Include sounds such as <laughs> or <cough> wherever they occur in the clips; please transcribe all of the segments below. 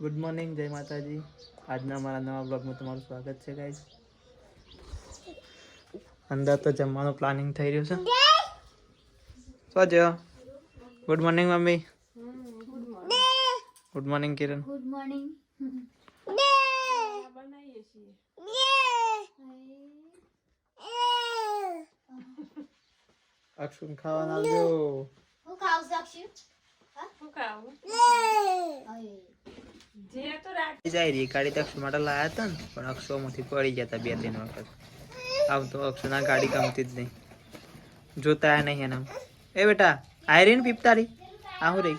Good morning જય માતાજી આજના મારા નવા બ્લોગમાં તમારું સ્વાગત છે ગાઈઝ અંદર તો જમવાનું પ્લાનિંગ થઈ રહ્યું છે. શું છે good morning mummy. Good morning Kiran. Good morning અક્ષુન ખાવાના આવજો. હું ખાવ શકશું જાય રહી ગાડી તો અક્ષુ માટે લાયા હતા ને, પણ અક્ષોમાંથી પડી ગયા હતા બે ત્રણ વખત. આમ તો અક્ષુના ગાડી ગમતી જ નહીં. જોતા નહીં એના એ બેટા આયરીન પીપતારી આહું રહી.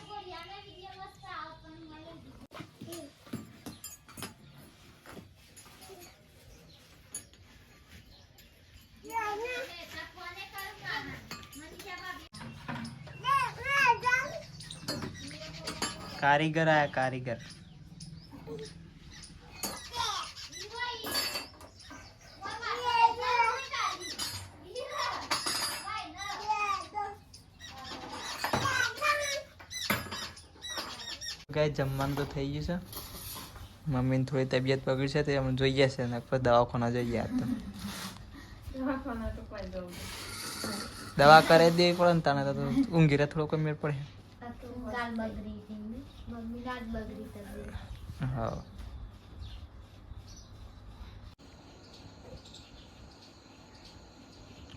કારીગર આયા, કારીગર. ગાય જમવાનું તો થઈ ગયું છે. મમ્મીને થોડી તબિયત બગડી છે તો અમે જોઈએ છે ને દવાખાના જોઈએ આ તો. દવા કરે દેવી પડે ને તને તો ઊંઘી રહે થોડો કોઈ મેળ પડે. હા.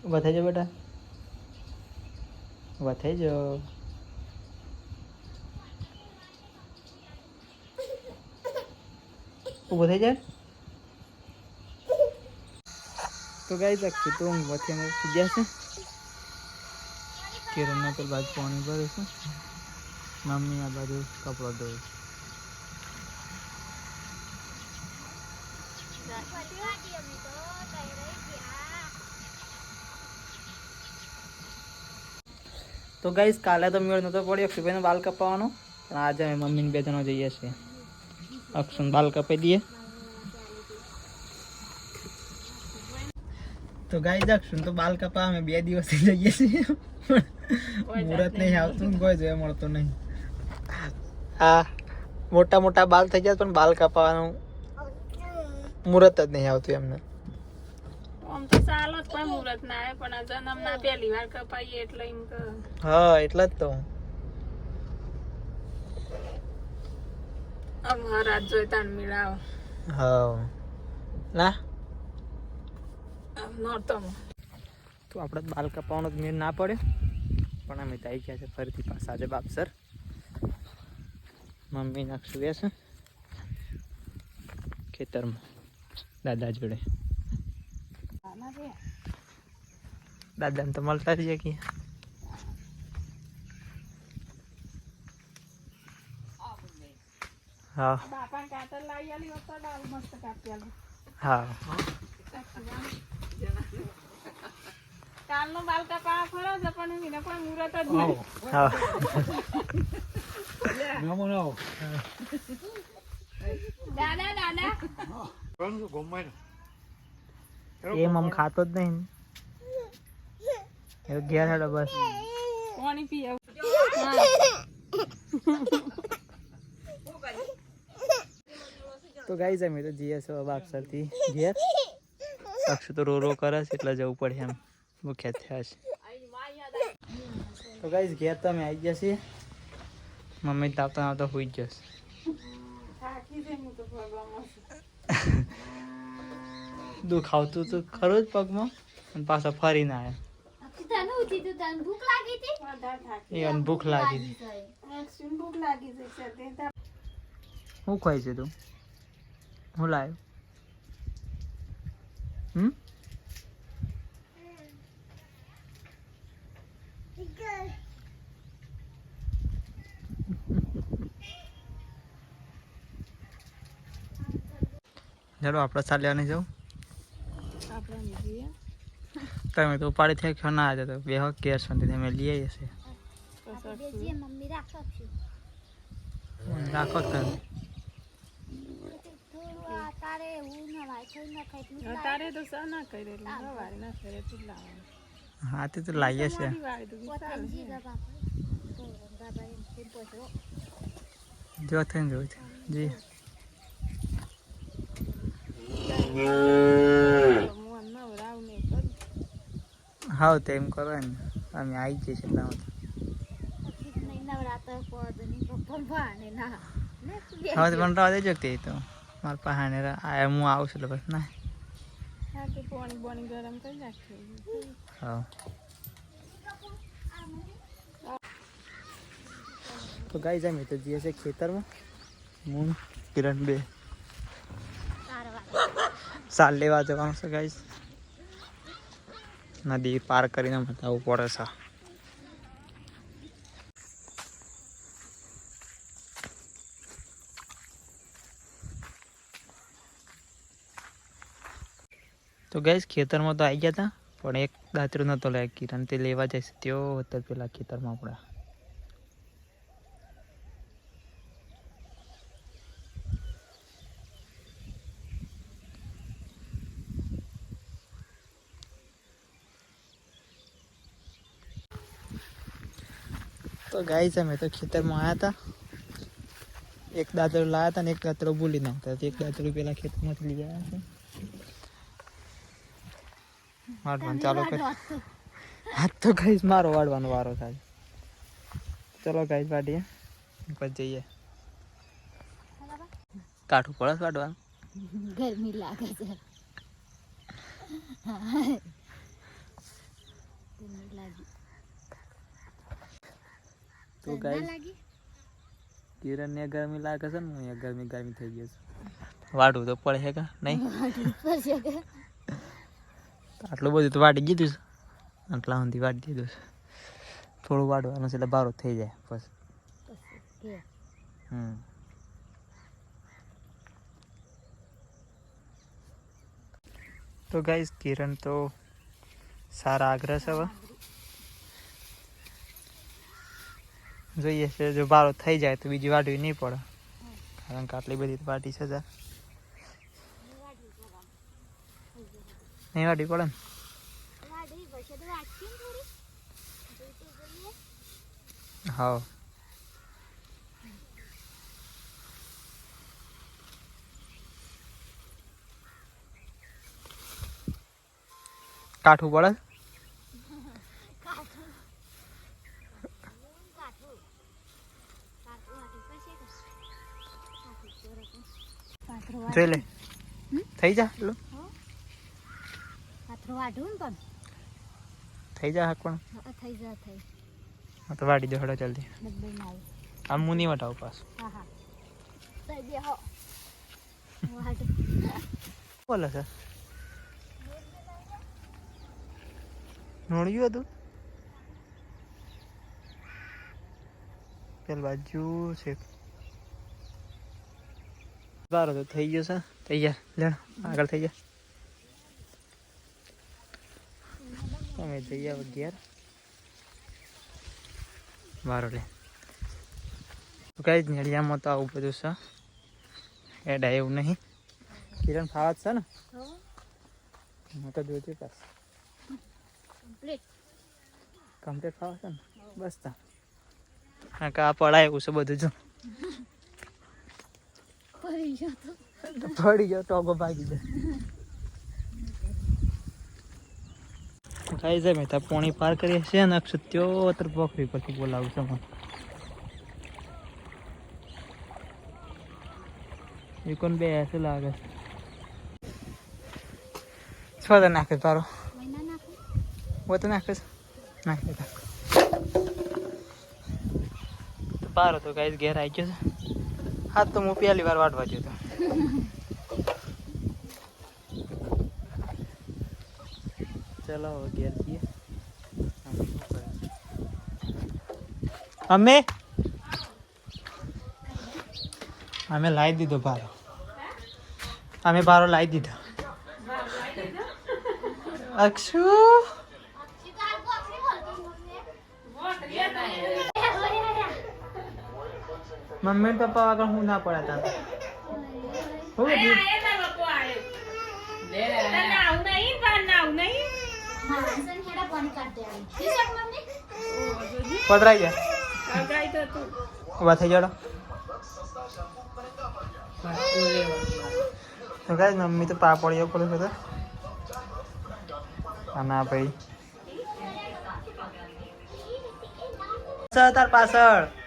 ઊભા થઈ બેટા. ઊભા જો ઊભો થઈ જાય તો ગાઈ શકશું તો વચ્ચે અમે થઈ જશે છે. કિરણના પેલ બાજુ પાણી ભરે છે. મમ્મી આ બાજુ કપડાં ધોવે છે. તો ગાઈસ કાલે તો મેળ નતો પડ્યો. અક્ષુભાઈનો બાલ કપાવવાનો. પણ આજે અમે મમ્મીને બે જણા જઈએ છીએ. અક્ષુને બાલ કપાઈ દઈએ. તો ગાઈ અક્ષુને તો બાલ કપાવ અમે બે દિવસથી જઈએ છીએ. મુરત મુહૂર્ત નહીં આવતું કોઈ જોયા મળતું નહીં. હા મોટા મોટા બાલ થઈ ગયા પણ બાલ કપાવવાનું મુહૂર્ત જ નહીં આવતું એમને. આમ તો સાલ જ કોઈ મુહૂર્ત ના આવે પણ આ જન્મ ના પહેલી વાર કપાઈએ એટલે એમ કે હા એટલે જ તો. આમ હરાજ જોઈ તાણ મેળાવ હા. ના? નહોતો તો આપણે બાલ કપાવાનો જ મેળ ના પડ્યો. પણ અમે આવી ગયા છે ફરીથી પાછા આજે બાપસર. મમ્મી નાખશું છે ખેતરમાં. દાદા જોડે. દાદાને તો મળતા રહીએ કે હા બાપા કાતર લાવી આલી હોત તો દાળ મસ્ત કાપી આલું હા કાલનો બાલ કપા ખરો છે પણ એને કોઈ મુહૂર્ત જ નહીં હા દાદા દાદા એ મમ ખાતો જ નહીં એ ઘેર હેડો બસ. પાણી પી આવું. તો ગાઈ અમે તો જઈએ છો બાપસરથી ઘેર. અક્ષુ તો રો રો કરે છે એટલે જવું પડે એમ. મુખ્ય થયા છે તો ગાઈઝ ઘેર તો અમે આવી ગયા છીએ. મમ્મી તાપતા આવતા હોઈ જ જશે થાકી જઈ હું તો ભગવાન દુઃખ આવતું તો ખરું જ પગમાં. અને પાછા ફરીને આવ્યા. તને ઉઠી તું તને ભૂખ લાગી હતી? શું ખાય છે તું હું લાવ્યો હમ? ચાલો આપણે ચાલ્યા નહીં જાઉં. તમે તો ઉપાડી થઈ ખ્યો ના આજે તો બે હો કેર સુધી અમે લઈ આવીએ છીએ રાખો તમે હા તે તો લાવીએ છીએ. જો થઈને જોયું છે જી હું નવરાવ ને કરું હા તો એમ કરો ને અમે આવી જઈએ છીએ હવે તો પણ રાહ દેજો તે તો. મારા પહાને હું આવું છું બસ ના. હા તો ગાઈ જાય તો જઈએ છે ખેતરમાં. હું કિરણ બે. સાલ લેવા જવાનું છે ગાઈસ. નદી પાર કરીને બતાવવું પડે છે. તો ગઈશ ખેતરમાં તો આવી ગયા હતા પણ એક દાતરું નહોતો લે કિરણ તે લેવા જઈશ તેઓ હતો પેલા ખેતરમાં આપણા. તો ગાઈસ અમે તો ખેતરમાં આવ્યા હતા. એક દાતરો લાયા હતા ને એક દાતરો ભૂલી નાખતા એક દાતરો પેલા ખેતરમાંથી લઈ આવ્યા છે. વાળવાનું ચાલો કરી હાથ તો ગાઈસ મારો વાડવાનો વારો થાય. ચલો ગાઈસ વાડીએ. પછી જઈએ. કાઠું પડે વાડવાનું? ગરમી લાગે છે. <laughs> ગરમી લાગી. તો ગાઈસ કિરણ ને ગરમી લાગે છે ને હું ગરમી ગરમી થઈ ગયો છે. વાડવું તો પડે છે કા નહીં? આટલું બધું તો વાડી દીધું છે. આટલા સુધી વાડી દીધું છે. થોડું વાડવાનું છે એટલે બારો થઈ જાય બસ. હમ. તો ગાઈસ કિરણ તો સારા આગ્રહ છે હવે. જોઈએ છે જો બારો થઈ જાય તો બીજી વાડવી નહીં પડે. કારણ કે આટલી બધી વાટી છે જા નહીં વાડવી પડે ને? હા કાઠું પડે કાઠું કાઠું કાઠું વાટી પછી કે કાઠું ચોરે કે પાથરો જોઈ લે. થઈ જા પણ? થઈ જા હાક પણ થઈ જા થઈ. હા તો વાડી દો હડો જલ્દી. આમ હું નહીં વટાવું પાછું. બોલે છે. નોળ્યું હતું? પેલ બાજુ છે. બારો તો થઈ ગયો છે તૈયાર લેણ આગળ થઈ ગયા તમે થઈ ગયા અગિયાર વારો લે કઈ જ નડિયામાં તો આવું બધું છે એડા એવું નહીં કિરણ ફાવત છે ને હું તો જોતી પાસ કમ્પ્લીટ કમ્પ્લીટ છે ને બસ તા હા કા પડાય એવું છે બધું જો પડી ગયો તો પડી ભાગી જાય ખાઈ જાય મેતા પોણી પાર કરીએ છે ને અક્ષત ત્યો પોખરી પરથી બોલાવું છે મને કોણ બે હશે લાગે છોડ નાખે તારો વો તો નાખે તો પારો તો ગાઈસ ઘેર આવી ગયો છે. હા તો હું પહેલી વાર વાટવા ગયો હતો ચલો ઘેર જઈએ. અમે? અમે લાવી દીધો ભારો. અમે ભારો લાવી દીધો. અક્ષુ? મમ્મી પપ્પા આગળ હું ના પડ્યા તા હું પધરાઈ ગયા તો તું ઊભા થઈ જાડો તો ગાઈસ મમ્મી તો પાપડીઓ પડે બધા અને આ ભાઈ સર તાર પાછળ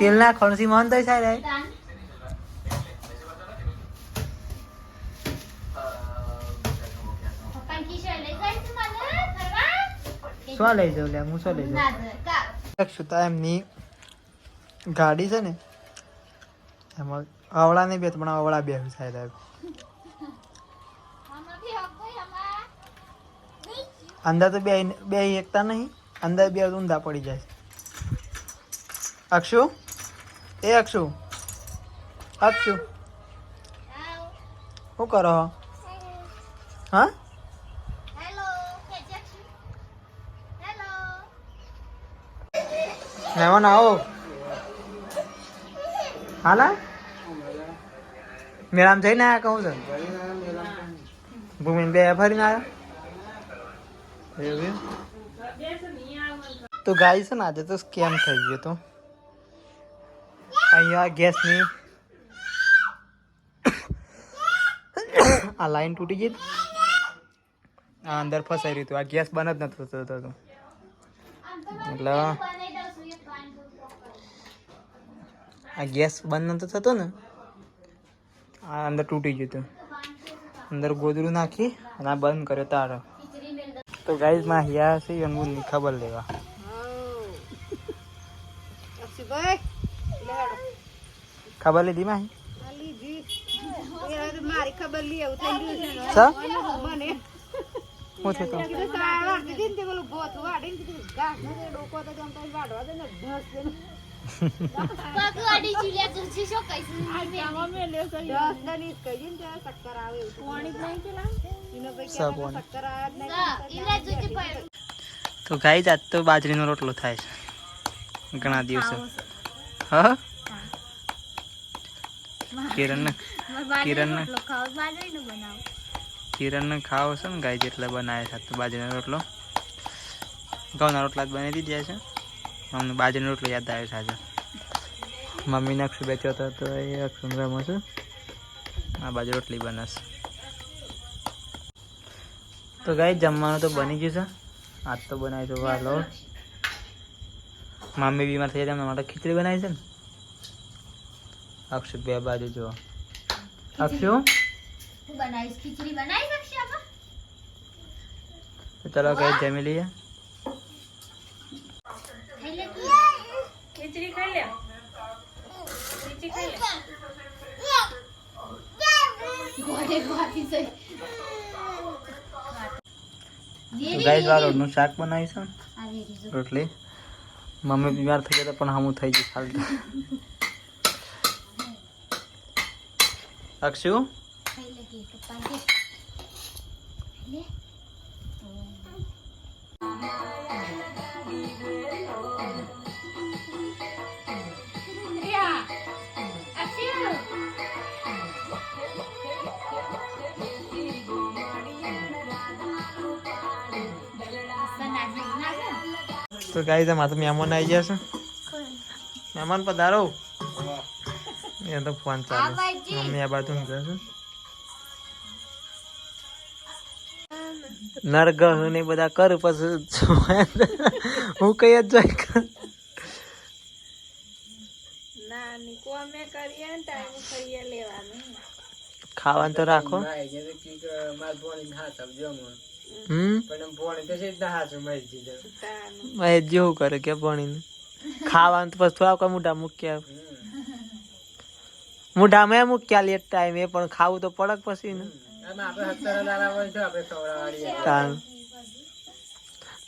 તેલના ખણસી થઈ થાય રે શું લઈ જાઉં લે? હું શું લઈ જાઉં? અક્ષુતા એમની ગાડી છે ને, એમાં અવળા નહીં બે, પણ અવળા બે થાય સાહેબ અંદર તો બે બે એકતા નહીં, અંદર બે ઊંધા પડી જાય અક્ષુ? એ અક્ષુ અક્ષુ શું કરો હા? મહેમાન આવો. હાલા? મેળામાં જઈને આવ્યા કહું છું. ભૂમિને બે ફરીને આવ્યા એવું? તો ગાય છે ને આજે તો સ્કેમ થઈ ગયો તો અહીંયા ગેસની આ લાઈન તૂટી ગઈ. આ અંદર ફસાઈ રહ્યું હતું. આ ગેસ બંધ જ નતો થતો એટલે આ ગેસ બંધ નતો થતો ને, આ અંદર તૂટી ગયું હતું. અંદર ગોદડું નાખી અને આ બંધ કર્યો તારો. તો ગાઈઝમાં હિયા છે અંગુરની ખબર લેવા. ખબર લીધી માં મારી ખબર લી એવું થઈ એવું થયું. તો ગાઈ જાત તો બાજરીનો રોટલો થાય છે. ઘણા દિવસો. હા? કિરણને કિરણને કિરણને ખાવો છે ને ગાય જેટલા બનાવે છે તો બાજરીનો રોટલો. ઘઉંના રોટલા જ બનાવી દીધા છે. અમને બાજરીનો રોટલો યાદ આવે છે આજે. મમ્મીને અક્ષુ બેચ્યો હતો તો એ અક્ષુ રમો છે. આ બાજુ રોટલી બનાવશે. તો ગાય જમવાનું તો બની ગયું છે. આજ તો બનાવી તો વાલો. મમ્મી બીમાર થઈ જાય એમના માટે ખીચડી બનાવી છે ને. અક્ષુ બે બાજુ જો. અક્ષુ ચલો કઈ જમી લઈએ. ખીચડી ખાઈ લે? ખીચડી ખાઈ વાળોનું શાક બનાવીશ. રોટલી. મમ્મી બીમાર થઈ ગયા પણ હમું થઈ ગયું ખાલી અક્ષુ તો ગાય તમારે મહેમાન આવી ગયા છે. મહેમાન પધારો. એ તો ફોન ચાલે. મમ્મી આ બાજુ છે નરગહ ને બધા કર પછી હું કઈ જ જોઈ કર. ખાવાનું તો રાખો. જેવું કરે કે ભણીને ખાવાનું તો પછી થોડા મોટા મોઢા મૂક્યા મોઢામાં મૂક્યા લેટ ટાઈમ એ પણ ખાવું તો પડક પછી ને.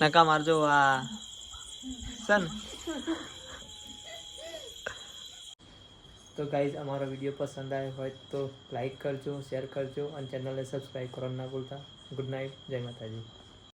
નકા માર જો આ સન તો ગાઈઝ અમારો વીડિયો પસંદ આવ્યો હોય તો લાઈક કરજો શેર કરજો અને ચેનલને સબસ્ક્રાઈબ કરવાનું ના ભૂલતા. ગુડ નાઇટ જય માતાજી.